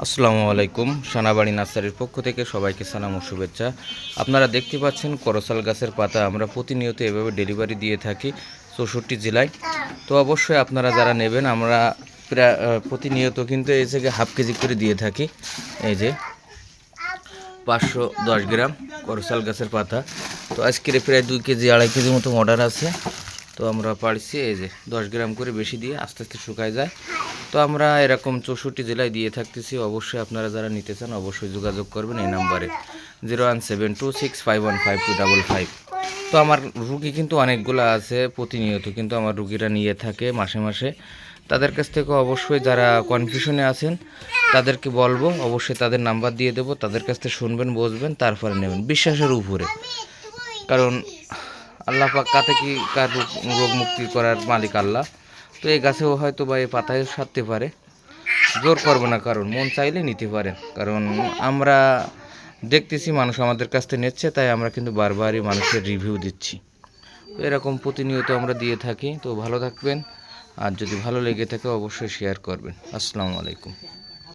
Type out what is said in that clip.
আসসালামু আলাইকুম, সানাবাড়ি নার্সারির পক্ষ থেকে সবাইকে সালাম ও শুভেচ্ছা। আপনারা দেখতে পাচ্ছেন করসাল গাছের পাতা, আমরা প্রতিনিয়ত এভাবে ডেলিভারি দিয়ে থাকি চৌষট্টি জেলায়। তো অবশ্যই আপনারা যারা নেবেন, আমরা প্রায় প্রতিনিয়ত কিন্তু এই থেকে হাফ কেজি করে দিয়ে থাকি। এই যে পাঁচশো দশ গ্রাম করসাল গাছের পাতা। তো আজকের প্রায় দুই কেজি, আড়াই কেজি মতো অর্ডার আছে। তো আমরা পারছি এই যে দশ গ্রাম করে বেশি দিয়ে আস্তে আস্তে শুকায় যায়। তো আমরা এরকম চৌষট্টি জেলায় দিয়ে থাকতেছি। অবশ্যই আপনারা যারা নিতে চান অবশ্যই যোগাযোগ করবেন এই নাম্বারে। Zero one seven two six five one five two double five. তো আমার রুগী কিন্তু অনেকগুলো আছে, প্রতিনিয়ত কিন্তু আমার রুগীরা নিয়ে থাকে মাসে মাসে। তাদের কাছ থেকে অবশ্যই যারা কনফিউশনে আছেন, তাদেরকে বলব, অবশ্যই তাদের নাম্বার দিয়ে দেবো, তাদের কাছ থেকে শুনবেন বসবেন তারপরে নেবেন। বিশ্বাসের উপরে। কারণ আল্লাহ পাক কাতে কি কার রোগ- মুক্তি করার মালিক আল্লাহ? তো এই গাছেও হয়তো বা এই পাতায় সারতে পারে। জোর করব না কারণ, মন চাইলে নিতে পারেন কারণ আমরা দেখতেছি মানুষ আমাদের কাছ থেকে নিচ্ছে, তাই আমরা কিন্তু বারবারই মানুষের রিভিউ দিচ্ছি। তো এরকম প্রতিনিয়ত আমরা দিয়ে থাকি। তো ভালো থাকবেন। আর যদি ভালো লেগে থাকে অবশ্যই শেয়ার করবেন। আসসালামু আলাইকুম।